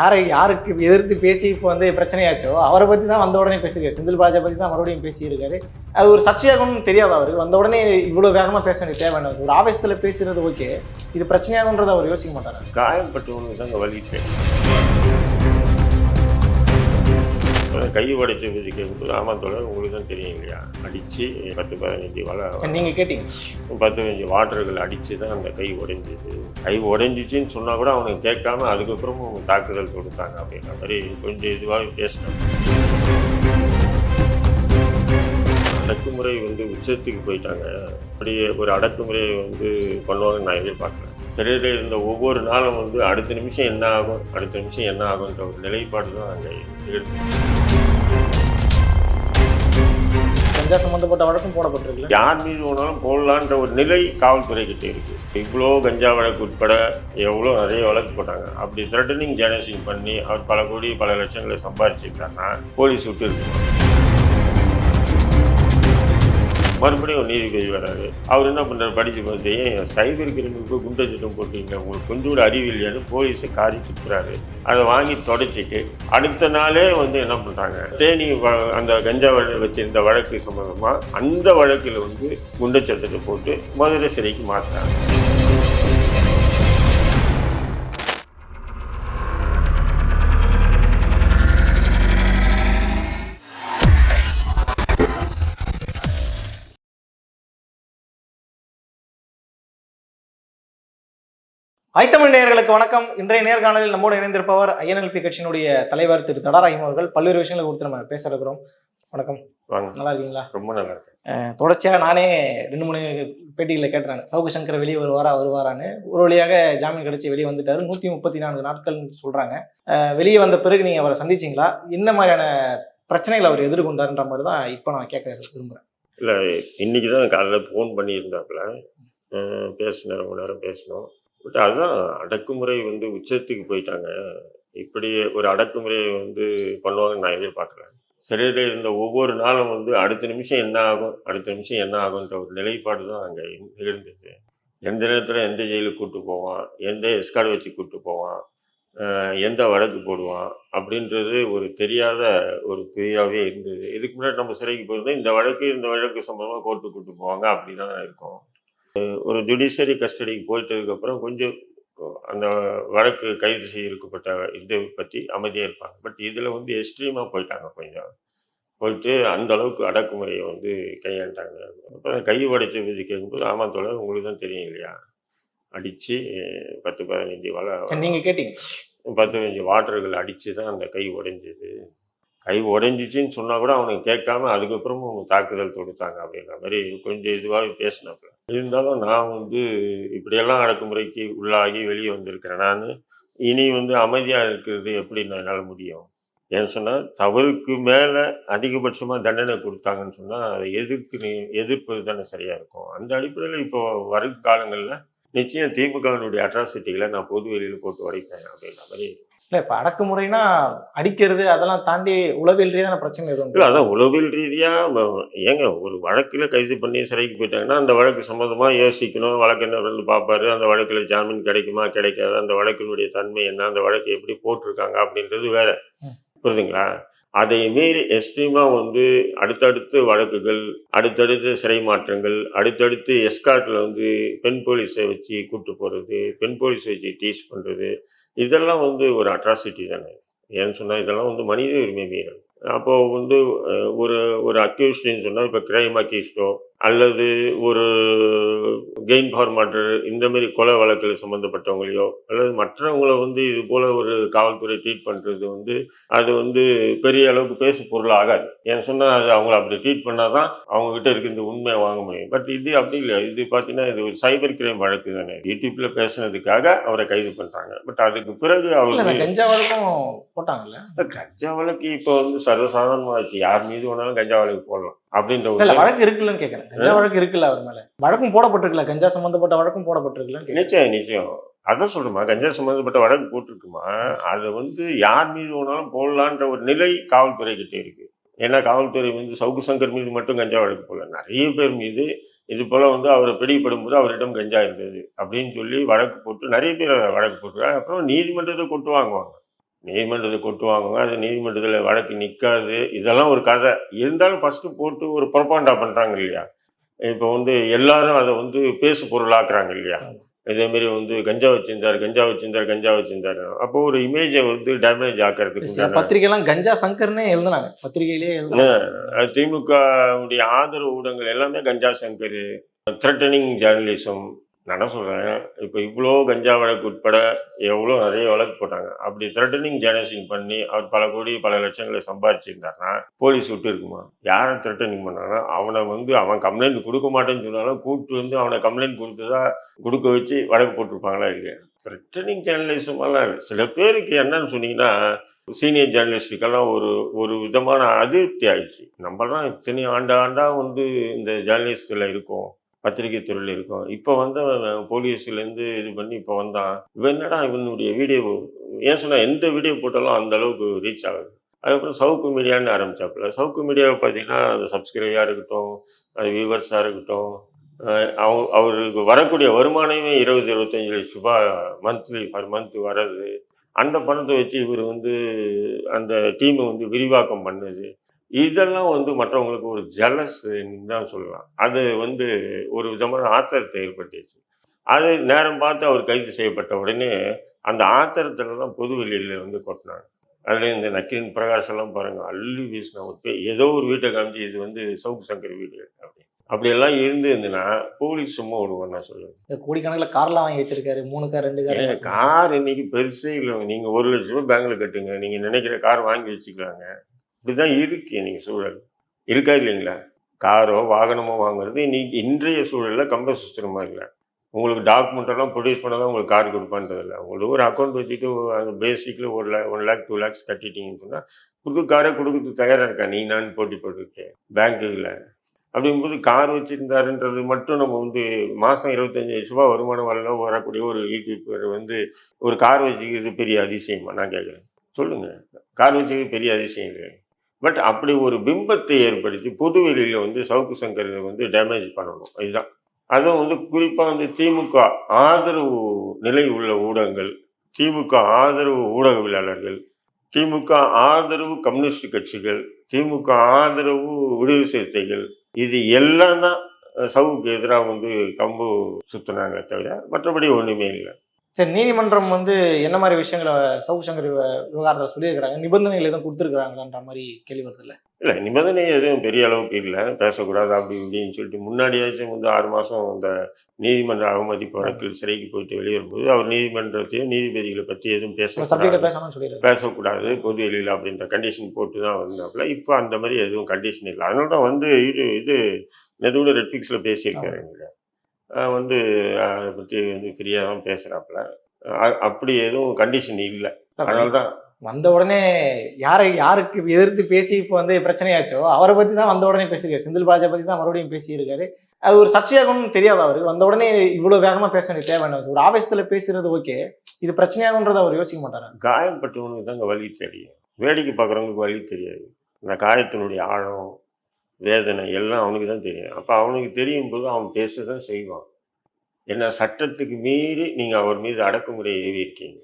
யாரை யாருக்கு எதிர்த்து பேசி இப்போ வந்து பிரச்சனையாச்சோ அவரை பற்றி தான் வந்த உடனே பேசியிருக்காரு. செந்தில் பாலாஜியை பற்றி தான் மறுபடியும் பேசியிருக்காரு. அது ஒரு சர்ச்சையாகவும் தெரியாது அவருக்கு வந்த உடனே இவ்வளோ வேகமாக பேச வேண்டிய தேவை ஒரு ஆவேசத்தில் பேசுறது ஓகே இது பிரச்சனையாகன்றதை அவர் யோசிக்க மாட்டார். காயப்பட்டவனுக்கு தாங்க வலி கை உடைச்ச பற்றி கேட்கும்போது ஆமாம் உங்களுக்கு தான் தெரியும் இல்லையா? அடித்து பத்து பதினஞ்சு வலை நீங்கள் கேட்டீங்க. பத்து பதினஞ்சு வாட்டர்கள் அடித்து தான் அந்த கை உடைஞ்சிது. கை உடைஞ்சிச்சின்னு சொன்னால் கூட அவனுக்கு கேட்காம அதுக்கப்புறமும் தாக்குதல் கொடுத்தாங்க அப்படின்ற மாதிரி கொஞ்சம் இதுவாக பேசினாங்க அடக்குமுறை வந்து உச்சத்துக்கு போயிட்டாங்க. அப்படியே ஒரு அடக்குமுறையை வந்து பண்ணுவாங்கன்னு நான் எதிர்பார்க்கல. சிறையில் இருந்த ஒவ்வொரு நாளும் வந்து அடுத்த நிமிஷம் என்ன ஆகும் அடுத்த நிமிஷம் என்ன ஆகுன்ற ஒரு நிலைப்பாடு தான் அங்கே கஞ்சா சம்மந்தப்பட்ட வழக்கும் போடப்பட்டிருக்குல்ல? யார் மீது வேணாலும் போடலான்ற ஒரு நிலை காவல்துறை கிட்ட இருக்கு. இவ்வளோ கஞ்சா வழக்கு உட்பட எவ்வளோ நிறைய வழக்கு போட்டாங்க. அப்படி த்ரெட்டனிங் ஜேனசிங் பண்ணி அவர் பல கோடி பல லட்சங்களை சம்பாதிச்சிருக்காருன்னா போலீஸ் விட்டு இருக்கு மறுபடியும் ஒரு நீதிபதி வராரு அவர் என்ன பண்ணுறாரு படித்து பார்த்து ஏன் சைபர் கிரிமினலுக்கு குண்டை சட்டம் போட்டீங்க. உங்களுக்கு கொஞ்சம் கூட அறிவு இல்லையான்னு போலீஸை காரி துப்புறாரு அதை வாங்கி தொடச்சிட்டு அடுத்த நாளே வந்து என்ன பண்ணுறாங்க தேனி வ- அந்த கஞ்சா வச்சிருந்த வழக்கு சம்பந்தமாக அந்த வழக்கில் வந்து குண்டை சட்டத்தை போட்டு மதுரை சிறைக்கு மாற்றுறாங்க ஐத்தமிழ் நேயர்களுக்கு வணக்கம். இன்றைய நேர்காணலில் நம்மோடு இணைந்திருப்பவர் ஐஎன்எல்பி கட்சியினுடைய தலைவர் திரு தடாராயம் அவர்கள். பல்வேறு விஷயங்களை குறித்து நம்ம பேச இருக்கிறோம். வணக்கம். நல்லா இருக்கீங்களா? ரொம்ப நல்லா இருக்கு அஹ் தொடர்ச்சியாக நானே ரெண்டு மூணு பேட்டிகளில் கேட்டுறாங்க சவுக்கு சங்கர் வெளியே வருவாரா வருவாரான்னு. ஒரு வழியாக ஜாமீன் கிடைச்சி வெளியே வந்துட்டாரு. நூற்றி முப்பத்தி நான்கு நாட்கள்னு சொல்கிறாங்க வெளியே வந்த பிறகு நீங்கள் அவரை சந்திச்சிங்களா? என்ன மாதிரியான பிரச்சனைகளை அவர் எதிர்கொண்டாருன்ற மாதிரி தான் இப்போ நான் கேட்க விரும்புகிறேன் இல்லை இன்னைக்கு தான் காலையில் ஃபோன் பண்ணியிருந்தாப்புல. பேசினேன் ரொம்ப நேரம் பேசினோம். பட் அதுதான் அடக்குமுறை வந்து உச்சத்துக்கு போயிட்டாங்க. இப்படி ஒரு அடக்குமுறையை வந்து பண்ணுவாங்கன்னு நான் எதிர்பார்க்குறேன். சிறையில் இருந்த ஒவ்வொரு நாளும் வந்து அடுத்த நிமிஷம் என்ன ஆகும் அடுத்த நிமிஷம் என்ன ஆகுன்ற ஒரு நிலைப்பாடு தான் அங்கே நிகழ்ந்தது எந்த நேரத்தில் எந்த ஜெயிலுக்கு கூட்டு போவான் எந்த எஸ்கார்டு வச்சு கூப்பிட்டு போவான் எந்த வழக்கு போடுவான் அப்படின்றது ஒரு தெரியாத ஒரு பெரியாவே இருந்தது. இதுக்கு முன்னாடி நம்ம சிறைக்கு போயிருந்தோம் இந்த வழக்கு இந்த வழக்கு சம்பந்தமாக கோர்ட்டு கூட்டு போவாங்க அப்படி தான் இருக்கும். ஒரு ஜுடிஷியரி கஸ்டடிக்கு போயிட்டதுக்கப்புறம் கொஞ்சம் அந்த வழக்கு கைது செய்யப்பட்ட இதை பற்றி அமைதியாக இருப்பாங்க. பட் இதில் வந்து எக்ஸ்ட்ரீமாக போயிட்டாங்க கொஞ்சம் போயிட்டு அந்த அளவுக்கு அடக்குமுறையை வந்து கையாண்டாங்க. அப்புறம் கை உடைச்ச பற்றி கேட்கும்போது ஆமாம் தோழர் உங்களுக்கு தான் தெரியும் இல்லையா? அடித்து பத்து பதினஞ்சு வலை நீங்கள் கேட்டீங்க. பத்து பதினஞ்சு வாட்டர்கள் அடித்து தான் அந்த கை உடைஞ்சது. கை உடைஞ்சிச்சின்னு சொன்னால் கூட அவனுக்கு கேட்காம அதுக்கப்புறமும் அவங்க தாக்குதல் தொடுத்தாங்க அப்படின்ற மாதிரி கொஞ்சம் இதுவாக பேசினாப்புல. இருந்தாலும் நான் வந்து இப்படியெல்லாம் அடக்குமுறைக்கு உள்ளாகி வெளியே வந்திருக்கிறேன். நான் இனி வந்து அமைதியாக இருக்கிறது எப்படி என்னால் முடியும்? ஏன்னு சொன்னால் தவறுக்கு மேலே அதிகபட்சமாக தண்டனை கொடுத்தாங்கன்னு சொன்னால் அதை எதிர்க்கு நீ எதிர்ப்பது தானே சரியாக இருக்கும். அந்த அடிப்படையில் இப்போ வரும் காலங்களில் நிச்சயம் திமுகவினுடைய அட்ராசிட்டிகளை நான் பொது வெளியில் போட்டு உடைப்பேன் அப்படின்ற மாதிரி இல்லை இப்போ அடக்குமுறைனா அடிக்கிறது அதெல்லாம் தாண்டி உளவியல் ரீதியான பிரச்சனை எதுவும் இல்லை அதான் உளவியல் ரீதியாக ஏங்க ஒரு வழக்கில் கைது பண்ணி சிறைக்கு போயிட்டாங்கன்னா அந்த வழக்கு சம்மந்தமாக யோசிக்கணும். வழக்கறிஞர் வந்து பார்ப்பாரு? அந்த வழக்கில் ஜாமீன் கிடைக்குமா கிடைக்காது? அந்த வழக்கினுடைய தன்மை என்ன? அந்த வழக்கு எப்படி போட்டிருக்காங்க அப்படின்றது வேற. புரியுதுங்களா? அதை மீறி எக்ஸ்ட்ரீமாக வந்து அடுத்தடுத்து வழக்குகள் அடுத்தடுத்து சிறை மாற்றங்கள் அடுத்தடுத்து எஸ்கார்ட்டில் வந்து பெண் போலீஸை வச்சு கூட்டு போகிறது பெண் போலீஸை வச்சு டீச் பண்ணுறது இதெல்லாம் வந்து ஒரு அட்ராசிட்டி தானே? ஏன்னு சொன்னால் இதெல்லாம் வந்து மனித உரிமை மீறல். அப்போது வந்து ஒரு ஒரு அக்யூஸ்டின்னு சொன்னால் இப்போ கிரைம் அக்யூஸ்டோ அல்லது ஒரு கெயின் ஃபார் மர்டர் இந்த மாதிரி கொலை வழக்கில் சம்மந்தப்பட்டவங்களையோ அல்லது மற்றவங்கள வந்து இது போல் ஒரு காவல்துறை ட்ரீட் பண்ணுறது வந்து அது வந்து பெரிய அளவுக்கு பேசு பொருள் ஆகாது. ஏன்னு சொன்னால் அது அவங்கள அப்படி ட்ரீட் பண்ணால் தான் அவங்கக்கிட்ட இருக்க இந்த உண்மையை வாங்க முடியும். பட் இது அப்படி இல்லை. இது பார்த்தீங்கன்னா இது ஒரு சைபர் கிரைம் வழக்கு தானே. யூடியூப்பில் பேசுனதுக்காக அவரை கைது பண்ணுறாங்க பட் அதுக்கு பிறகு இந்த கஞ்சா வழக்கும் போட்டாங்கல்ல. கஞ்சா வழக்கு இப்போ வந்து சர்வசாதாரணமாச்சு. யார் மீது வேணாலும் கஞ்சா வழக்கு போடலாம் அப்படின்ற ஒரு வழக்கு இருக்குல்லன்னு கேட்கறேன் கஞ்சா வழக்கு இருக்குல்ல அவர் மேல? வழக்கும் போடப்பட்டிருக்குல்ல கஞ்சா சம்பந்தப்பட்ட வழக்கும் போடப்பட்டிருக்குல்லன்னு கேட்கறேன் நிச்சயம் நிச்சயம். அதான் சொல்றேமா கஞ்சா சம்பந்தப்பட்ட வழக்கு போட்டிருக்குமா? அதை வந்து யார் மீது வேணாலும் போடலான்ற ஒரு நிலை காவல்துறை கிட்ட இருக்கு. ஏன்னா காவல்துறை வந்து சவுக்கு சங்கர் மீது மட்டும் கஞ்சா வழக்கு போடல. நிறைய பேர் மீது இது போல வந்து அவரை பிடிபடும் போது அவரிடம் கஞ்சா இருந்தது அப்படின்னு சொல்லி வழக்கு போட்டு நிறைய பேர் வழக்கு போட்டுருக்காங்க. அப்புறம் நீதிமன்றத்தை கொண்டு வாங்குவாங்க. நீதிமன்றத்தை கொட்டுவாங்க அது நீதிமன்றத்தில் வழக்கு நிற்காது இதெல்லாம் ஒரு கதை. இருந்தாலும் ஃபஸ்ட்டு போட்டு ஒரு புறப்பாண்டா பண்ணுறாங்க இல்லையா? இப்போ வந்து எல்லாரும் அதை வந்து பேசு பொருளாக்குறாங்க இல்லையா? இதேமாரி வந்து கஞ்சா வச்சிருந்தார் கஞ்சா வச்சிருந்தார் கஞ்சா வச்சிருந்தாரு. அப்போ ஒரு இமேஜை வந்து டேமேஜ் ஆக்கிறதுக்கு பத்திரிகைலாம் கஞ்சா சங்கர்னே எழுதுனாங்க அது திமுகவுடைய ஆதரவு ஊடகங்கள் எல்லாமே கஞ்சா சங்கர். த்ரெட்டனிங் ஜேர்னலிசம் நான் என்ன சொல்கிறேன் இப்போ இவ்வளோ கஞ்சா வழக்கு உட்பட எவ்வளோ நிறைய வழக்கு போட்டாங்க. அப்படி த்ரெட்டனிங் ஜேர்னலிசம் பண்ணி அவர் பல கோடி பல லட்சங்களை சம்பாதிச்சிருந்தாருன்னா போலீஸ் விட்டு இருக்குமா? யாரை த்ரெட்டனிங் பண்ணாங்கன்னா அவனை வந்து அவன் கம்ப்ளைண்ட் கொடுக்க மாட்டேன்னு சொன்னாலும் கூப்பிட்டு வந்து அவனை கம்ப்ளைண்ட் கொடுத்ததா கொடுக்க வச்சு வழக்கு போட்டிருப்பாங்களா இல்லையா? த்ரெட்டனிங் ஜேர்னலிசமெல்லாம் சில பேருக்கு என்னன்னு சொன்னீங்கன்னா சீனியர் ஜேர்னலிஸ்டுக்கெல்லாம் ஒரு ஒரு விதமான அதிருப்தி ஆயிடுச்சு. நம்மளாம் இத்தனை ஆண்டு ஆண்டாக வந்து இந்த ஜேர்னலிஸ்டில் இருக்கோம். பத்திரிகை துறையில் இருக்கும். இப்போ வந்து போலீஸ்லேருந்து இது பண்ணி இப்போ வந்தான். இவன் என்னடா இவனுடைய வீடியோ ஏன் சொன்னால் எந்த வீடியோ போட்டாலும் அந்த அளவுக்கு ரீச் ஆகுது. அதுக்கப்புறம் சவுக்கு மீடியான்னு ஆரம்பிச்சாப்புல. சவுக்கு மீடியாவை பார்த்தீங்கன்னா அது சப்ஸ்கிரைபாக இருக்கட்டும் அது வியூவர்ஸாக இருக்கட்டும் அவ அவருக்கு வரக்கூடிய வருமானமே இருபது இருபத்தஞ்சு லட்ச ரூபாய் மந்த்லி பர் மந்த் வர்றது. அந்த பணத்தை வச்சு இவர் வந்து அந்த டீமை வந்து விரிவாக்கம் பண்ணுது. இதெல்லாம் வந்து மற்றவங்களுக்கு ஒரு ஜலஸ் தான் சொல்லலாம். அது வந்து ஒரு விதமான ஆத்திரத்தை ஏற்படுத்திடுச்சு. அது நேரம் பார்த்து அவர் கைது செய்யப்பட்ட உடனே அந்த ஆத்திரத்துல தான் பொது வெளியில வந்து கொட்டினாங்க. அதுலேயும் இந்த நக்கீரன் பிரகாஷ் எல்லாம் பாருங்க அள்ளி வீசின ஒரு ஏதோ ஒரு வீட்டை காமிச்சு இது வந்து சவுக்கு சங்கர் வீடு அப்படி. அப்படியெல்லாம் இருந்ததுன்னா போலீஸ் சும்மா விடுவோம் நான் சொல்லுவேன். கோடிக்கணக்கில் கார்லாம் வாங்கி வச்சிருக்காரு மூணு கார் ரெண்டு கார். கார் இன்னைக்கு பெருசே இல்லை. நீங்க ஒரு லட்ச ரூபாய் பேங்க்ல கட்டுங்க. நீங்க நினைக்கிற கார் வாங்கி வச்சுக்கலாங்க. இப்படிதான் இருக்கு இன்னைக்கு சூழல். இருக்கா இல்லைங்களா? காரோ வாகனமோ வாங்குறது இன்னைக்கு இன்றைய சூழலில் கம்ப சுத்திரமா இல்லை? உங்களுக்கு டாக்குமெண்ட்டெல்லாம் ப்ரொடியூஸ் ப்ரொடியூஸ் பண்ணாதான் உங்களுக்கு கார் கொடுப்பான்றது இல்லை. உங்களுக்கு ஒரு அக்கௌண்ட் வச்சுட்டு அந்த பேசிக்கில் ஒரு லே ஒன் லேக் டூ லேக்ஸ் கட்டிட்டீங்கன்னு சொன்னால் புது காரை கொடுக்கறதுக்கு தயாராக இருக்கா? நீ நான் போட்டி போட்டுருக்கேன். பேங்க்குல அப்படிங்கும்போது கார் வச்சுருந்தாருன்றது மட்டும் நம்ம வந்து மாதம் இருபத்தஞ்சி லட்ச ரூபா வருமானம் வரல வரக்கூடிய ஒரு யூடியூபர் வந்து ஒரு கார் வச்சுக்கிறது பெரிய அதிசயமா? நான் கேட்குறேன். சொல்லுங்கள் கார் வச்சுக்கிறது பெரிய அதிசயம் இல்லை பட் அப்படி ஒரு பிம்பத்தை ஏற்படுத்தி புதுவெளியில் வந்து சவுக்கு சங்கர் வந்து டேமேஜ் பண்ணணும். இதுதான். அதுவும் வந்து குறிப்பாக வந்து திமுக ஆதரவு நிலை உள்ள ஊடகங்கள் திமுக ஆதரவு ஊடகவியலாளர்கள் திமுக ஆதரவு கம்யூனிஸ்ட் கட்சிகள் திமுக ஆதரவு விடுதலை சிறுத்தைகள் இது எல்லாம் தான் சவுக்கு எதிராக வந்து கம்பு சுத்துனாங்க தவிர மற்றபடி ஒன்றுமே இல்லை. சரி நீதிமன்றம் வந்து என்ன மாதிரி விஷயங்களை சவுக்கு சங்கர் விவ- விவகாரத்தில் சொல்லியிருக்கிறாங்க? நிபந்தனைகள் எதுவும் கொடுத்துருக்காங்கன்ற மாதிரி கேள்வி வருது இல்ல? இல்லை நிபந்தனை எதுவும் பெரிய அளவுக்கு இல்லை. பேசக்கூடாது அப்படி இப்படின்னு சொல்லிட்டு முன்னாடியாச்சும் வந்து ஆறு மாதம் இந்த நீதிமன்ற அவமதிப்பு வழக்கில் சிறைக்கு போயிட்டு வெளியே வரும்போது அவர் நீதிமன்றத்தையும் நீதிபதிகளை பற்றி எதுவும் பேச பேசக்கூடாது பொது வெளியில் அப்படின்ற கண்டிஷன் போட்டு தான் வந்தாப்புல. இப்போ அந்த மாதிரி எதுவும் கண்டிஷன் இல்லை. அதனால தான் வந்து இது இது நெதுவில் ரெட்பிக்ஸில் பேசியிருக்காருங்க அஹ் வந்து அதை பற்றி வந்து ஃப்ரீயாக தான் பேசுகிறாப்புல அப்படி எதுவும் கண்டிஷன் இல்லை. அதனால தான் வந்த உடனே யாரை யாருக்கு எதிர்த்து பேசி இப்போ வந்து பிரச்சனையாச்சோ அவரை பத்தி தான் வந்த உடனே பேசியிருக்காரு. செந்தில் பாலாஜி பத்தி தான் மறுபடியும் பேசியிருக்காரு. அது ஒரு சர்ச்சையாகும்னு தெரியாது அவருக்கு. வந்த உடனே இவ்வளவு வேகமா பேச வேண்டிய தேவை? ஒரு ஆவேசத்துல பேசுறது ஓகே. இது பிரச்சனையாகுன்றதை அவர் யோசிக்க மாட்டாரா? காயப்பட்டவனுக்கு தாங்க வலி தெரியும். வேடிக்கை பார்க்குறவங்களுக்கு வலி தெரியாது. இந்த காயத்தினுடைய ஆழம் வேதனை எல்லாம் அவனுக்கு தான் தெரியும். அப்போ அவனுக்கு தெரியும் போது அவன் பேச தான் செய்வான். ஏன்னா சட்டத்துக்கு மீறி நீங்கள் அவர் மீது அடக்குமுறையை ஏவி இருக்கீங்க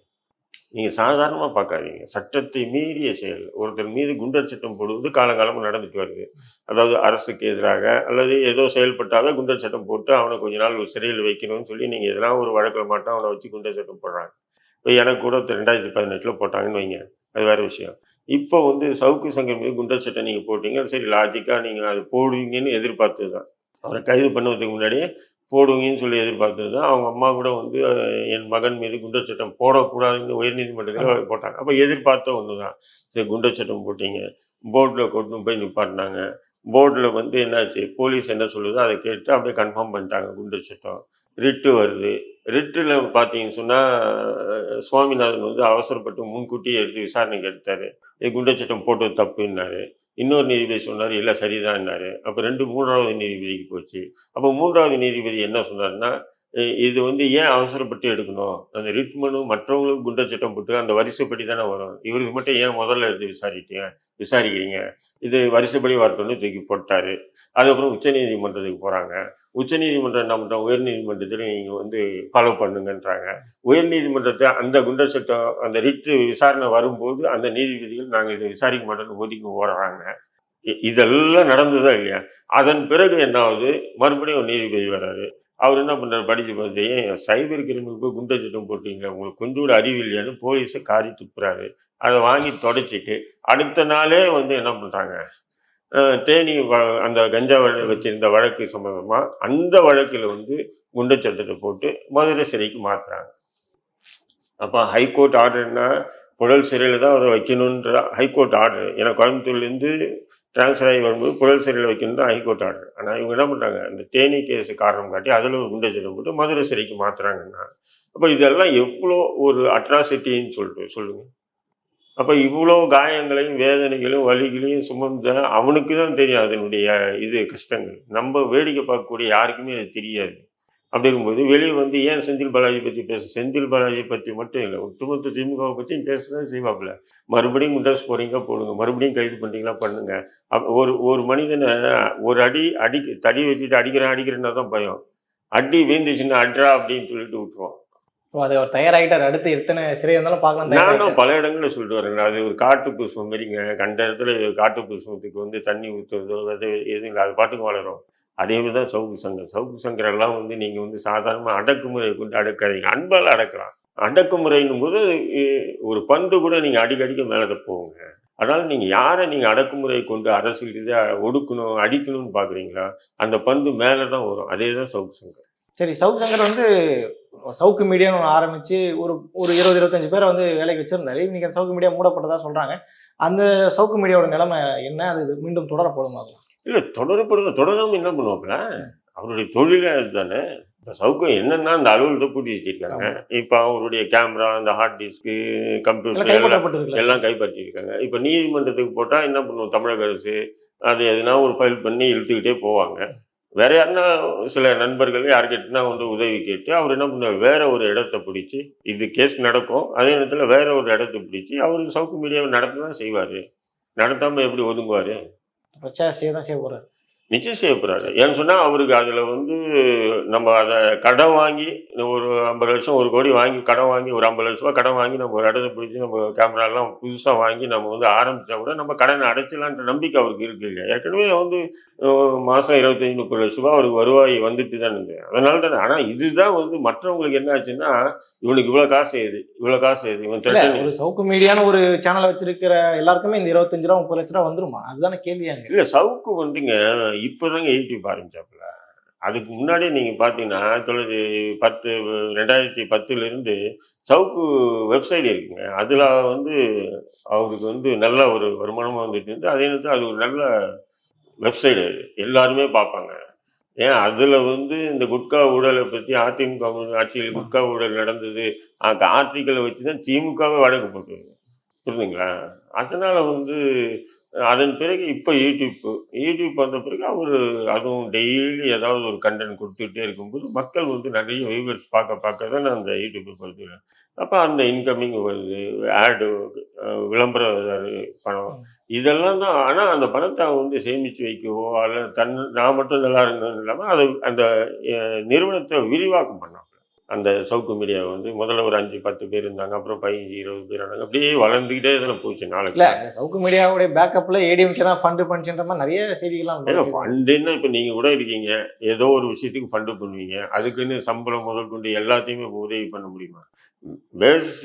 நீங்கள் சாதாரணமாக பார்க்காதீங்க. சட்டத்தை மீறிய செயல். ஒருத்தர் மீது குண்டர் சட்டம் போடுவது காலங்காலமாக நடந்துட்டு வருது. அதாவது அரசுக்கு எதிராக அல்லது ஏதோ செயல்பட்டாவே குண்டர் சட்டம் போட்டு அவனை கொஞ்ச நாள் சிறையில் வைக்கணும்னு சொல்லி நீங்கள் எதனா ஒரு வழக்கில் மாட்டோம் அவனை வச்சு குண்டர் சட்டம் போடுறாங்க. இப்போ எனக்கு கூட ரெண்டாயிரத்தி பதினெட்டில் போட்டாங்கன்னு வைங்க. அது வேறு விஷயம். இப்போ வந்து சவுக்கு சங்கம் மீது குண்டர் சட்டம் நீங்கள் போட்டீங்க சரி லாஜிக்காக நீங்கள் அது போடுவீங்கன்னு எதிர்பார்த்தது தான். அவரை கைது பண்ணுவதுக்கு முன்னாடியே போடுவீங்கன்னு சொல்லி எதிர்பார்த்தது தான். அவங்க அம்மா கூட வந்து என் மகன் மீது குண்டர் சட்டம் போடக்கூடாதுன்னு உயர்நீதிமன்றத்தில் போட்டாங்க. அப்போ எதிர்பார்த்த ஒன்று தான். சரி குண்டர் சட்டம் போட்டீங்க. போர்டில் கொண்டு போய் நிப்பாட்டினாங்க. போர்டில் வந்து என்னாச்சு? போலீஸ் என்ன சொல்லுதோ அதை கேட்டு அப்படியே கன்ஃபார்ம் பண்ணிட்டாங்க குண்டர் சட்டம். ரிட்டு வருது. ரிட்டில் பார்த்தீங்கன்னு சொன்னால் சுவாமிநாதன் வந்து அவசரப்பட்டு முன்கூட்டியே எடுத்து விசாரணைக்கு எடுத்தார். இது குண்டர் சட்டம் போட்டது தப்புன்னாரு. இன்னொரு நீதிபதி சொன்னார் இல்லை சரிதான்னாரு. அப்போ ரெண்டு மூன்றாவது நீதிபதிக்கு போச்சு. அப்போ மூன்றாவது நீதிபதி என்ன சொன்னார்னா இது வந்து ஏன் அவசரப்பட்டு எடுக்கணும்? அந்த ரிட்மனு மற்றவங்களுக்கு குண்ட சட்டம் போட்டு அந்த வரிசைப்படி தானே வரும். இவருக்கு மட்டும் ஏன் முதல்ல எடுத்து விசாரிட்டேன் விசாரிக்கிறீங்க. இது வரிசைப்படி வரட்டும்னு தூக்கி போட்டாரு. அதுக்கப்புறம் உச்சநீதிமன்றத்துக்கு போறாங்க. உச்சநீதிமன்றம் என்ன பண்ணுறோம் உயர்நீதிமன்றத்தில் நீங்கள் வந்து ஃபாலோ பண்ணுங்கன்றாங்க. உயர்நீதிமன்றத்தை அந்த குண்டர் சட்டம் அந்த ரிட்டு விசாரணை வரும்போது அந்த நீதிபதிகள் நாங்கள் இதை விசாரிக்க மாட்டோம்னு ஒதுக்கி ஓடுறாங்க. இ- இதெல்லாம் நடந்ததா இல்லையா? அதன் பிறகு என்ன ஆகுது மறுபடியும் ஒரு நீதிபதி வராரு. அவர் என்ன பண்ணுறாரு படிச்சு பார்த்து ஏன் சைபர் கிரிமினலுக்கு குண்டர் சட்டம் போட்டீங்க உங்களுக்கு கொஞ்சம் கூட அறிவு இல்லையான்னு போலீஸை காரி துப்புறாரு. அதை வாங்கி தொடச்சிட்டு அடுத்த நாளே வந்து என்ன பண்ணுறாங்க தேனி வ- அந்த கஞ்சா வழ- வச்சிருந்த வழக்கு சம்பந்தமாக அந்த வழக்கில் வந்து குண்டர் சட்டத்தை போட்டு மதுரை சிறைக்கு மாற்றுறாங்க அப்போ ஹைகோர்ட் ஆர்டர்னா புழல் சிறையில் தான் அவரை வைக்கணுன்ற ஹைகோர்ட் ஆர்டர். ஏன்னா கோயம்புத்தூர்லேருந்து ட்ரான்ஸ்ஃபர் ஆகி வரும்போது புழல் சிறையில் வைக்கணும் தான் ஹைகோர்ட் ஆர்டர். ஆனால் இவங்க என்ன பண்ணுறாங்க அந்த தேனி கேஸ் காரணம் காட்டி அதில் ஒரு குண்டர் சட்டம் போட்டு மதுரை சிறைக்கு மாற்றுறாங்கன்னா அப்போ இதெல்லாம் எவ்வளோ ஒரு அட்ராசிட்டின்னு சொல்லிட்டு சொல்லுங்கள் அப்போ இவ்வளோ காயங்களையும் வேதனைகளையும் வலிகளையும் சுமந்த அவனுக்கு தான் தெரியும் அதனுடைய இது கஷ்டங்கள். நம்ம வேடிக்கை பார்க்கக்கூடிய யாருக்குமே அது தெரியாது. அப்படி இருக்கும்போது வெளியே வந்து ஏன் செந்தில் பாலாஜி பற்றி பேச செந்தில் பாலாஜி பற்றி மட்டும் இல்லை ஒட்டுமொத்த திமுகவை பற்றியும் பேசதான் செய்வாப்பில்ல மறுபடியும் குண்டர்ஸ் போகிறீங்க போடுங்க மறுபடியும் கைது பண்ணுறீங்களா பண்ணுங்க. ஒரு ஒரு மனிதனை ஒரு அடி அடி தடி வச்சுட்டு அடிக்கிறேன் அடிக்கிறேன்னா தான் பயம். அடி வீந்துச்சுன்னா அட்ரா அப்படின்னு சொல்லிட்டு விட்டுருவான். இப்போ அது ஒரு தயாராகிட்டார். அடுத்து எத்தனை சிறை இருந்தாலும் பார்க்கலாம் நானும் பல இடங்களில் சொல்லிட்டு வரேன். அது ஒரு காட்டு புஷ்பம் மாதிரிங்க கண்ட இடத்துல காட்டு புஷ்பத்துக்கு வந்து தண்ணி ஊற்றுறதோ அது எதுவும் அது பாட்டுக்கு வளரும். அதே மாதிரி தான் சவுக்கு சங்கம் சவுக்கு சங்கரெல்லாம் வந்து நீங்கள் வந்து சாதாரணமாக அடக்குமுறை கொண்டு அடக்காதீங்க. அன்பால் அடக்கலாம். அடக்குமுறைன்னும் போது ஒரு பந்து கூட நீங்கள் அடிக்கடிக்க மேலே போகுங்க. அதனால் நீங்கள் யாரை நீங்கள் அடக்குமுறை கொண்டு அரசு இதை ஒடுக்கணும் அடிக்கணும்னு பார்க்குறீங்களா? அந்த பந்து மேலே தான் வரும். அதே தான் சவுக்கு சங்கர். சரி சவுக் சங்கர் வந்து சவுக்கு மீடியான்னு ஒன்று ஆரம்பிச்சு ஒரு ஒரு இருபது இருபத்தஞ்சு பேரை வந்து வேலைக்கு வச்சிருந்தாரு. இன்னைக்கு அந்த சவுக்கு மீடியா மூடப்பட்டதா சொல்றாங்க. அந்த சவுக்கு மீடியாவோட நிலைமை என்ன? அது இது மீண்டும் தொடரப்படும் அது இல்லை தொடரப்படுறது தொடராமல் என்ன பண்ணுவாப்புல? அவருடைய தொழிலே அதுதானே. இப்போ சவுக்கம் என்னன்னா அந்த அலுவலகத்தை பூட்டி வச்சிருக்காங்க இப்போ அவருடைய கேமரா அந்த ஹார்ட் டிஸ்க்கு கம்ப்யூட்டர் எல்லாம் கைப்பற்றியிருக்காங்க இப்போ நீதிமன்றத்துக்கு போட்டால் என்ன பண்ணுவோம்? தமிழக அரசு அது எதுனா ஒரு ஃபைல் பண்ணி இழுத்துக்கிட்டே போவாங்க. வேற யாருன்னா சில நண்பர்கள் யார்கிட்டனா வந்து உதவி கேட்டு அவர் என்ன பண்ணுவார்? வேற ஒரு இடத்த பிடிச்சி இது கேஸ் நடக்கும். அதே நேரத்தில் வேற ஒரு இடத்த பிடிச்சி அவருக்கு சவுக்கு மீடியாவை நடத்த தான் செய்வார். நடத்தாமல் எப்படி ஒதுங்குவார்? பிரச்சாரம் செய்ய தான் செய்ய போகிறார் நிச்சயம் செய்யப்படுறாரு ஏன்னு சொன்னால் அவருக்கு அதில் வந்து நம்ம அதை கடன் வாங்கி ஒரு ஐம்பது லட்சம் ஒரு கோடி வாங்கி கடன் வாங்கி ஒரு ஐம்பது லட்ச ரூபா கடன் வாங்கி நம்ம ஒரு இடத்த பிடிச்சி நம்ம கேமராலாம் புதுசாக வாங்கி நம்ம வந்து ஆரம்பித்தா கூட நம்ம கடனை அடைச்சலான்ற நம்பிக்கை அவருக்கு இருக்கு இல்லையா? ஏற்கனவே வந்து மாசம் இருபத்தஞ்சி முப்பது லட்ச ரூபா அவருக்கு வருவாய் வந்துட்டு தான் இருந்தது அதனால தானே. ஆனால் இதுதான் வந்து மற்றவங்களுக்கு என்ன ஆச்சுன்னா இவனுக்கு இவ்வளோ காசு ஏது? இவ்வளோ காசு ஏது? இவன் ஒரு சவுக்கு மீடியான்னு ஒரு சேனலை வச்சிருக்கிற எல்லாருக்குமே இந்த இருபத்தஞ்சு ரூபா முப்பது லட்ச ரூபா வந்துருமா? அதுதானே கேள்வியாங்க இல்லை சவுக்கு வந்துங்க இப்போதாங்க யூடியூப் ஆரம்பிச்சாப்புல. அதுக்கு முன்னாடியே நீங்கள் பார்த்தீங்கன்னா தொள்ளாயிரத்தி பத்து ரெண்டாயிரத்தி பத்துலேருந்து சவுக்கு வெப்சைட் இருக்குங்க. அதில் வந்து அவருக்கு வந்து நல்ல ஒரு வருமானமாக வந்துட்டு இருந்து அதே நேரத்தில் அது ஒரு நல்ல வெப்சைடு எல்லாருமே பார்ப்பாங்க ஏன்? அதில் வந்து இந்த குட்கா ஊழலை பற்றி அதிமுக ஆட்சியில் குட்கா ஊழல் நடந்தது. அந்த ஆர்டிக்கலை வச்சு தான் திமுகவே வழக்கு போட்டுருங்க புரியுதுங்களா? அதனால் வந்து அதன் பிறகு இப்போ யூடியூப் யூடியூப் வந்த பிறகு அவர் அதுவும் டெய்லி ஏதாவது ஒரு கண்டென்ட் கொடுத்துக்கிட்டே இருக்கும்போது மக்கள் வந்து நிறைய வியூவர்ஸ் பார்க்க பார்க்க தான் அந்த யூடியூப்பை பொறுத்துக்கிறேன் அப்போ அந்த இன்கமிங் வருது ஆடு விளம்பர பணம். இதெல்லாம் தான் ஆனால் அந்த பணத்தை வந்து சேமித்து வைக்கவோ அல்ல தன் நான் மட்டும் நல்லா இருக்கணும் இல்லாமல் அதை அந்த நிறுவனத்தை விரிவாக்கம் பண்ணான் அந்த சவுக்கு மீடியா வந்து முதல்ல ஒரு அஞ்சு பத்து பேர் இருந்தாங்க அப்புறம் பதினஞ்சு இருபது பேர் ஆனாங்க அப்படியே வளர்ந்துக்கிட்டே தானே போச்சு நாளைக்கு இல்ல சவுக்கு மீடியாவுடைய பேக்கப்ல ஏடிஎம்கே தான் ஃபண்டு பண்ணுச்சுன்ற மாதிரி நிறைய செய்திகள்லாம் வருது. ஃபண்டுன்னா இப்போ நீங்கள் கூட இருக்கீங்க. ஏதோ ஒரு விஷயத்துக்கு ஃபண்டு பண்ணுவீங்க. அதுக்குன்னு சம்பளம் முதல் கொண்டு எல்லாத்தையுமே உதவி பண்ண முடியுமா? பேஸ்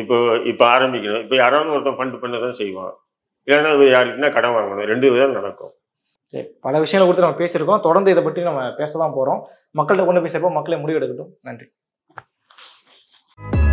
இப்போ இப்போ ஆரம்பிக்கணும். இப்போ யாராவது ஒருத்தன் ஃபண்டு பண்ண தான் செய்வான். இல்லைன்னா அது யாருக்குன்னா கடன் வாங்கணும். ரெண்டு விதம் நடக்கும். சரி பல விஷயங்களை கொடுத்து நம்ம பேசியிருக்கோம். தொடர்ந்து இதை பற்றி நம்ம பேச தான் போறோம். மக்கள்கிட்ட கொண்டு போய் சேர்ப்போம். மக்களை முடிவெடுக்கட்டும் நன்றி. you